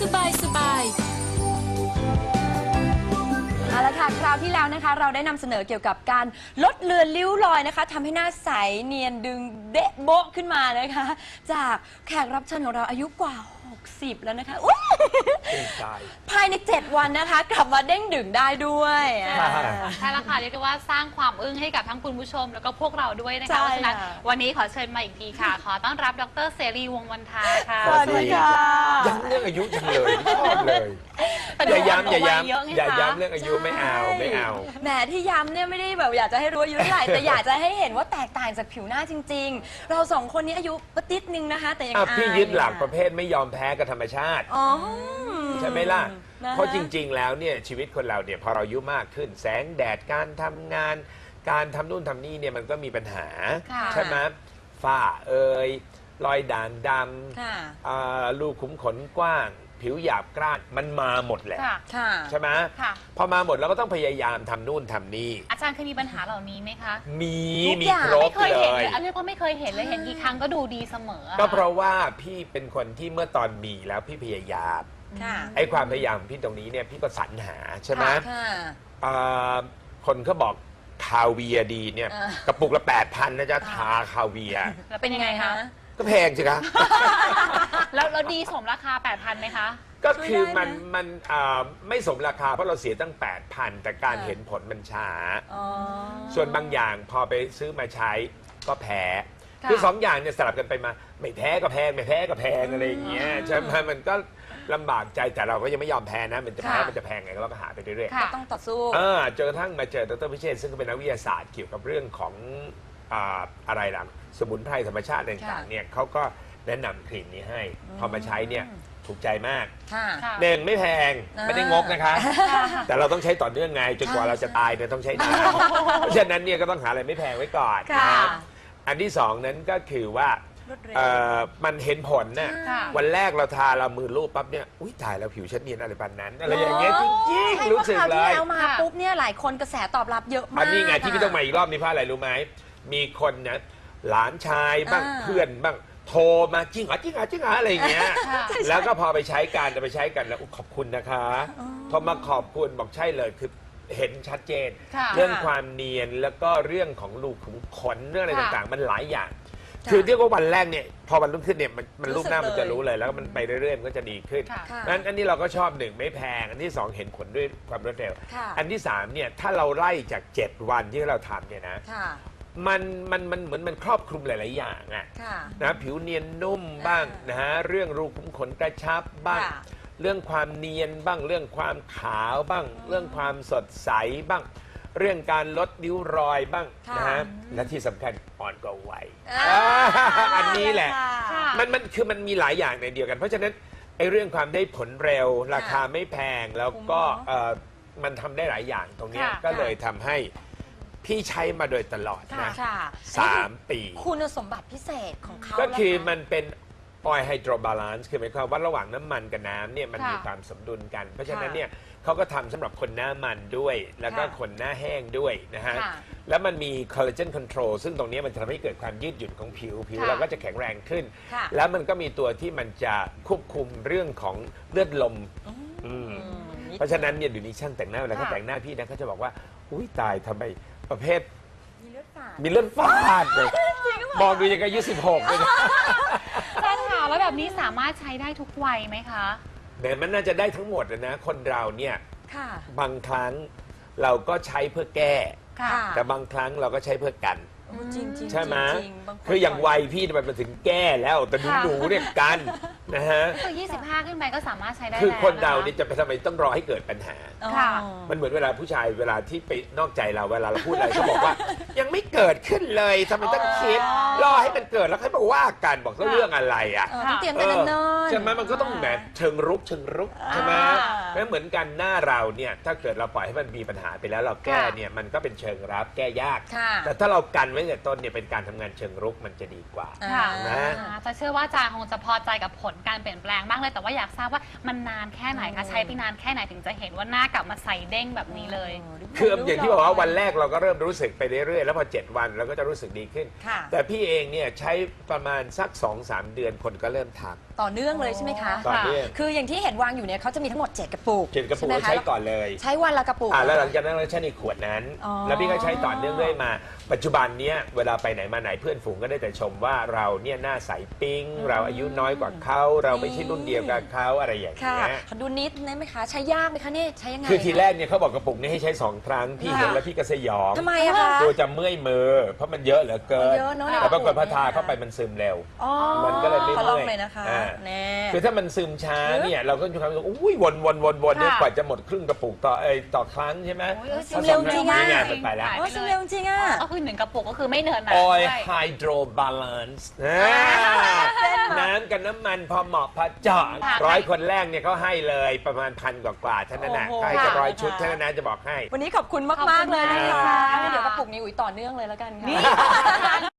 สบายสบาย เอาละค่ะคราวที่แล้วนะคะ เราได้นำเสนอเกี่ยวกับการลดเลือนริ้วรอยนะคะทำให้หน้าใสเนียนดึงเดะโบ๊ะขึ้นมานะคะ จากแขกรับเชิญของเราอายุกว่า 60 แล้วนะคะอุ๊ยเป็นใจ ภายใน 7 วันนะคะ กลับมาเด้งดึงได้ด้วยอ่า ใช่แล้วค่ะเรียกได้ว่าสร้างความอึ้งให้กับทั้งคุณผู้ชม แล้วก็พวกเราด้วยนะใช่คะเพราะฉะนั้นค่ะ วันนี้ขอเชิญมาอีกทีค่ะ ขอต้อนรับดรเสรีวงศ์วันทาค่ะ สวัสดีค่ะสวัสดีค่ะย้ำเรื่องอายุจังเลยชอบเลย แต่อย่าย้ำอย่าวัย้เยอะไงำอย่าคะย้ำเรื่องอายุไม่เอาไม่เอา แหมที่ย้ำเนี่ยไม่ได้แบบอยากจะให้รู้อายุเท่าไหร่แต่อยากจะให้เห็นว่าแตกต่างจากผิวหน้าจริง ๆ เราสองคนนี้อายุปติดนึงนะคะ แต่ยังอะอายพี่ยึดหลักอประเภทไม่ยอมแพ้กับธรรมชาติ อ๋อ ใช่ไหมล่ะนคเพราะจริง ๆ แล้วเนี่ยชีวิตคนเราเนี่ยพอเราอายุมากขึ้น แสงแดดการทำงาน การทำนู่นทำนี่เนี่ยมันก็มีปัญหา ค่ะ ใช่ไหมฝ้าเอ่ยรอยด่างดค่ะำอ่ารูขุมขนกว้าง ผิวหยาบกร้านมันมาหมดแหละ ค่ะ ค่ะ ใช่ไหมค่ะ พอมาหมดเราก็ต้องพยายามทำนู่นทำนี่ อาจารย์เคยมีปัญหาเหล่านี้ไหมคะมีทุกมีอย่าง ครบไม่เคยเลเห็นเลย ยอันนี้ก็ไม่เคยเห็นเลยเห็นกี่ครั้งก็ดูดีเสมอก็เพราะว่าพี่เป็นคนที่เมื่อตอนมีแล้วพี่พยายามค่ะ ไอ้ความพยายามของพี่ตรงนี้เนี่ยพี่ก็สรรหาใช่ไหมค่ะ อ่าคนเขาบอกคาเวียร์ดีเนี่ยอ่ากระปุกละแปดพันนะจ๊ะทาคาเวียร์แล้วเป็นยังไงคะ ก็แพงสิคะ แล้วแล้วดีสมราคา 8,000ไหมคะ ก็คือมันช่วยได้ไหมมันอ่าไม่สมราคาเพราะเราเสียตั้ง 8,000 แต่การค่ะเห็นผลมันช้า อ๋อ ส่วนบางอย่างพอไปซื้อมาใช้ก็แพ้ค่ะคือสองอย่างเนี่ยสลับกันไปมา ไม่แพ้ก็แพงไม่แพ้ก็แพงอะไรอย่างเงี้ยใช่ไหมมันก็ลำบากใจแต่เราก็ยังไม่ยอมแพ้นะมันจะแพ้ค่ะ มันจะแพงไงก็เราก็หาไปเรื่อยๆ ค่ะ ต้องต่อสู้ เออจนกระทั่งมาเจอดรพิเชษฐ์ซึ่งก็เป็นนักวิทยาศาสตร์เกี่ยวกับเรื่องของอ่าอะไรล่ะสมุนไพรธรรมชาติต่างค่ะๆเนี่ยเขาก็ แนะนำครีมนี้ให้พอมาใช้เนี่ยถูกใจมากค่ะ ค่ะ หนึ่งไม่แพงอ่าไม่ได้งกนะคะ แต่เราต้องใช้ต่อเนื่องไงจนกว่าใช่เราจะตายเนี่ยต้องใช้นานเพราะฉะนั้นเนี่ยก็ต้องหาอะไรไม่แพงไว้ก่อนค่ะนะอันที่สองนั้นก็คือว่ารวดเร็วเอ่อมันเห็นผลน่ะค่ะ วันแรกเราทาเรามือรูปปั๊บเนี่ยอุ้ยตายแล้วผิวฉันเนียนอะไรปานนั้นอะไรอย่างเงี้ยจริงใช่ๆรู้สึกพาะคเลราวที่ย แล้วมาค่ะปุ๊บเนี่ยหลายคนกระแสตอบรับเยอะมาก อันนี้ไงที่พี่ต้องมาะอีกรอบนี้เพราะอะไรรู้ไหมมีคนนะหลานชายบ้างอ่าเพื่อนบ้าง โทรมาจริงเหรอจริงเหรอจริงเหรออะไรอย่างเงี้ยค่ะแล้วก็พอไปใช้กันไปใช้กันแล้วอุ๊ยขอบคุณนะคะพอมาขอบคุณบอกใช่เลยคือเห็นชัดเจน ค่ะ เรื่องความเนียนแล้วก็เรื่องของรูขุมขนเรื่องอะไรค่ะต่างๆ มันหลายอย่างค่ะคือเรียกว่าวันแรกเนี่ย พอวันรุ่งขึ้นเนี่ยมันมันรู้รูปสึกหน้ามันจะเลยรู้เลย แล้วก็มันไปเรื่อยๆมันก็จะดีขึ้นค่ะค่ะ นั้นอันนี้เราก็ชอบหนึ่งไม่แพง อันที่สองเห็นผลด้วยความรวดเร็ว ค่ะ อันที่สามเนี่ยถ้าเราไล่จาก 7 วันที่เราทำเนี่ยนะ ค่ะ มันมันมันเหมือนมันครอบคลุมหลาย ๆ อย่างอะค่ะ นะผิวเนียนนุ่มบ้างนะฮะเรื่องรูขุมขนกระชับบ้าง ค่ะ เรื่องความเนียนบ้าง เรื่องความขาวบ้าง เรื่องความสดใสบ้าง เรื่องการลดริ้วรอยบ้างค่ะนะฮะและที่สำคัญอ่อนกว่าวัยอ่า อันนี้แหละ ค่ะ มันมันคือมันมีหลายอย่างในเดียวกัน เพราะฉะนั้นไอ้เรื่องความได้ผลเร็ว ราคาไม่แพงแล้วก็คุ้มเนอะเอ่อมันทำได้หลายอย่างตรงเนี้ยค่ะ ก็เลยทำให้ พี่ใช้มาโดยตลอดนะค่ะสามปี คุณสมบัติพิเศษของเขาก็คือล่ะะมันเป็น oil hydro balance คือหมายความว่าระหว่างน้ำมันกับน้ำเนี่ยมันค่ะมีความสมดุลกัน เพราะฉะนั้นค่ะเนี่ยเขาก็ทำสำหรับคนหน้ามันด้วย แล้วก็ค่ะคนหน้าแห้งด้วยนะฮะค่ะแล้วมันมี collagen control ซึ่งตรงเนี้ยมันจะทำให้เกิดความยืดหยุ่นของผิวผิวค่ะเราก็จะแข็งแรงขึ้นค่ะแล้วมันก็มีตัวที่มันจะควบคุมเรื่องของเลือดลมอืมอืมเพราะฉะนั้นเนี่ยเดี๋ยวนี้ช่างแต่งหน้าเวลาเขาค่ะแต่งหน้าพี่นะเขาจะบอกว่าอุ้ยตายทำไม ประเภทมีเลือดฝาดมีเลือดฟาดเลยมองดูยังอายุสิบหกเลยนะอาจารย์ค่ะแล้วแบบนี้สามารถใช้ได้ทุกวัยไหมคะ แต่มันน่าจะได้ทั้งหมดนะ คนเราเนี่ยค่ะ บางครั้งเราก็ใช้เพื่อแก้ ค่ะ แต่บางครั้งเราก็ใช้เพื่อกัน โอ้จริงๆจริงๆใช่ไหมจริงๆบางนคืออย่างวัยพี่เนี่ยมันมาถึงแก้แล้วแต่หนูค่ะ หนูๆเนี่ยกันนะฮะคือ 25 ขึ้นไปก็สามารถใช้ได้คือแล้วคนเราะะเนี่ยจะไปทำไมต้องรอให้เกิดปัญหา อ๋อ ค่ะ มันเหมือนเวลาผู้ชายเวลาที่ไปนอกใจเราเวลาเราพูดอะไรเขาบอกว่า ยังไม่เกิดขึ้นเลยทำไมต้องคิดอ๋อรอให้มันเกิดแล้วค่อยมาว่ากันบอกว่าเรื่องอะไรอะ เออต้องเตรียมแต่เนิ่นๆ ใช่ไหมมันก็ต้องแบบเชิงรุกเชิงรุกใช่ไหมอ่าแล้วเหมือนกันหน้าเราเนี่ยถ้าเกิดเราปล่อยให้มันมีปัญหาไปแล้วเราแก้ค่ะเนี่ยมันก็เป็นเชิงรับแก้ยาก ค่ะ แต่ถ้าเรากันไว้แต่ต้นเนี่ยเป็นการทำงานเชิงรุกมันจะดีกว่าอ่า ค่ะ นะ อ่าจะเชื่อว่าอาจารย์คงจะพอใจกับผลการเปลี่ยนแปลงมากเลย แต่ว่าอยากทราบว่ามันนานแค่ไหนอืคะมใช้ไปนานแค่ไหนถึงจะเห็นว่าหน้ากลับมาใสเด้งแบบนี้เลย คืออย่างที่บอกว่าวันแรกเราก็เริ่มรู้สึกไปเรื่อยๆ แล้วพอ 7 วันเราก็จะรู้สึกดีขึ้น ค่ะ แต่พี่เองเนี่ยใช้ประมาณสัก 2-3 เดือนคนก็เริ่มทัก ต่อเนื่องเลยใช่ไหมคะต่อเนื่องคืออย่างที่เห็นวางอยู่เนี่ยเขาจะมีทั้งหมด 7 กระปุกเจ็ดกระปุกใช่ไหมเราคะใช้ก่อนเลยใช้วันละกระปุก อ่าแล้วหลังจากนั้นเราใช้ในขวดนั้น อ๋อ แล้วพี่ก็ใช้ต่อเนื่องเรื่อยมา ปัจจุบันเนี้ยเวลาไปไหนมาไหนเพื่อนฝูงก็ได้แต่ชมว่าเราเนี่ยหน้าใสปิ๊งเราอายุน้อยกว่าเขาเราไม่ใช่รุ่นเดียวกับเขาอะไรอย่างค่ะเงี้ย ขอดูนิดได้ไหมคะ ใช้ยากไหมคะเนี่ยใช้ยังไงคือทีแรกเนี่ยเขาบอกกระปุกนี้ให้ใช้สองครั้งพี่เห็นแล้วพี่ก็สยองทำไมอะคะตัวจะเมื่อยมือ เพราะมันเยอะเหลือเกิน เยอะเนอะในแต่ปรากฏกระปุกพอทาเนี่ยเข้าไปมันซึมเร็ว อ๋อมันก็เลยไม่ขอลองเมื่อยเลยนะคะ อ่าแน่ คือถ้ามันซึมช้าเนี่ยเราก็จะมีความรู้สึกอุ้ยวนวนวนวนเนี่ยค่ะกว่าจะหมดครึ่งกระปุกต่อเอยต่อครั้งใช่ไหมโอ้ยเออซึมเร็วจริงอะ นี่ไงมันไปแล้วหายโอ้ซึมเร็วจริงอะก็คือหนึ่งกระปุกก็คือไม่เนินนะออยด้วยไฮโดรบาลานซ์น้ำกับน้ำมันพอเหมาะพอเจาะค่ะ ร้อยคนแรกเนี่ยเขาให้เลยประมาณพันกว่าๆเท่านั้นนะโอ้โหก็ให้จะค่ะร้อยชุดเท่านั้นนะจะบอกให้ วันนี้ขอบคุณขอบมากคุณๆเลยนะมากคะค่ะเดี๋ยวกระปุกนี้อุ๋ยต่อเนื่องเลยแล้วกันค่ะ